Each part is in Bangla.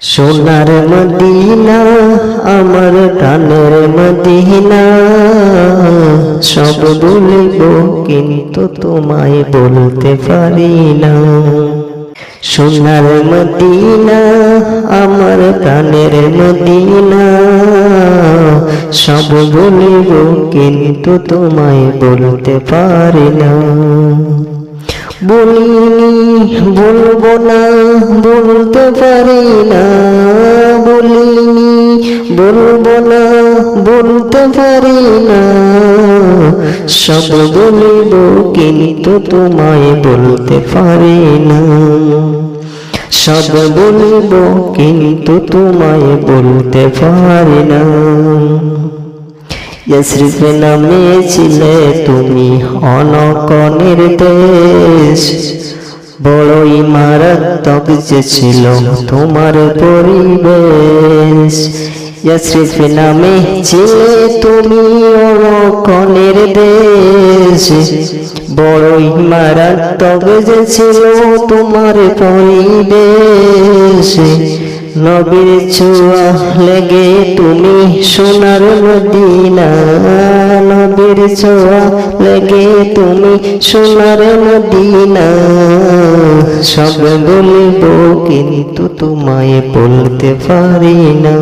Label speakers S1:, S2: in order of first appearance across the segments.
S1: সোনার মদিনা, আমার প্রাণের মদিনা। সব বলিব কিন্তু তোমায় বলতে পারি না। সোনার মদিনা, আমার প্রাণের মদিনা। সব বলিব কিন্তু তোমায় বলতে পারি না। বলিনি, বলব না। বলতে পারি না বলিনি, বলব না, বলতে পারি না। সব বলিব কিন্তু তোমায় বলতে পারি না। সব বলিব কিন্তু তোমায় বলতে পারি না। ইয়সরিফে নামে ছিলে তুমি অনকনের দেশ। বড়ই মারাত্মক যে ছিল তোমার পরিবেশ। ইয়সরিফে নামে ছিলে তুমি কনের দেশ। বড়ই মারাত্মক যে ছিল তোমার পরিবেশ। নবীর ছোঁয়া লেগে তুমি সোনার মদিনা। নবীর ছোঁয়া লেগে তুমি সোনার মদিনা। সব বলিব, কিন্তু তোমায় বলতে পারি না।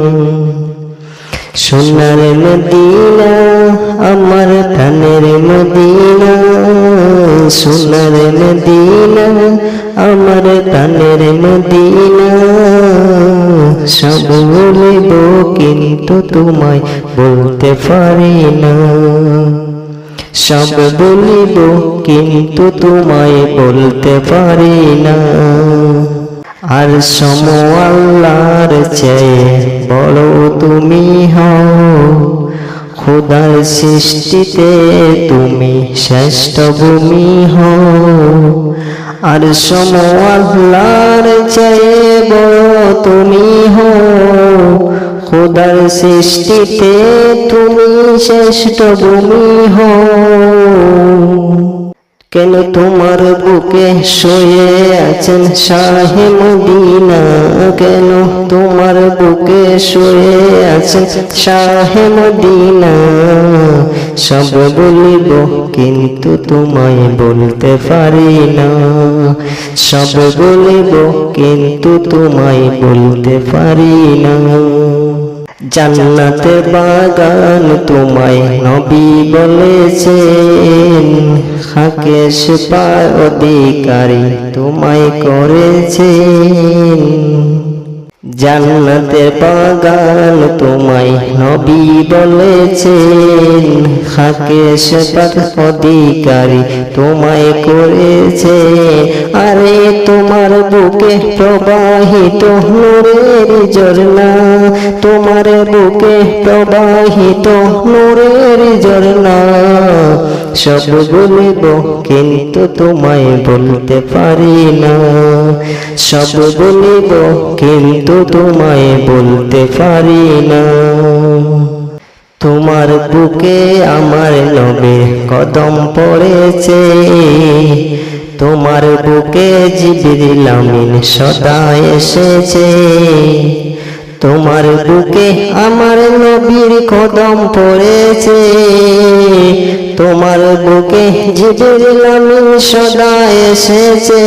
S1: সোনার মদিনা, আমার প্রাণের মদিনা। সোনার মদিনা, আমার প্রাণের মদিনা। সব বলিব, কিন্তু তোমায় বলতে পারি না। সব বলিব, কিন্তু তোমায় বলতে পারি না। আর সম আল্লাহর চেয়ে বড় তুমি হও। খোদার সৃষ্টিতে তুমি শ্রেষ্ঠ ভূমি হও। আর সম আল্লাহর চেয়ে বড় তুমি হো খোদার সৃষ্টিতে তুমি শ্রেষ্ঠ ভূমি হও। কেন তোমার বুকে শুয়ে আছেন শাহে মদিনা? কেন তোমার বুকে শুয়ে আছেন শাহে মদিনা? সব বলিব, কিন্তু তোমায় বলতে পারি না। সব বলিব, কিন্তু তোমায় বলতে পারি না। জান্নাতে বাগান তোমায় নবী বলেছেন হাকেশ পার অধিকারী তোমায় করেছেন। জান্নাতে বাগান তোমায় নবী বলেছেন হাকেশ পার অধিকারী তোমায় করেছে। আরে তোমার বুকে প্রবাহিত নূরের ঝর্ণা, তোমার বুকে প্রবাহিত নূরের ঝর্ণা। সব বলিব, কিন্তু তোমায় বলতে পারি না। সব বলিব, কিন্তু তোমায় বলতে পারি না। তোমার বুকে আমার নবীর কদম পড়েছে। তোমার বুকে জিবিরিল আমিন সদা এসেছে। তোমার বুকে আমার নবীর কদম পড়েছে। তোমার বুকে জিবিরিল আমিন সদা এসেছে।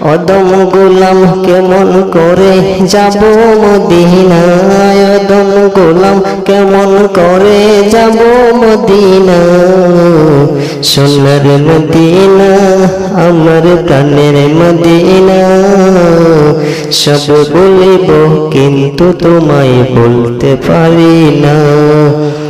S1: অদম গোলাম কেমন করে যাব মদিনায়? অদম গোলাম কেমন করে যাব মদিনা সোনার মদিনা, আমার প্রাণের মদিনা। সব বলিব, কিন্তু তোমায় বলতে পারি না।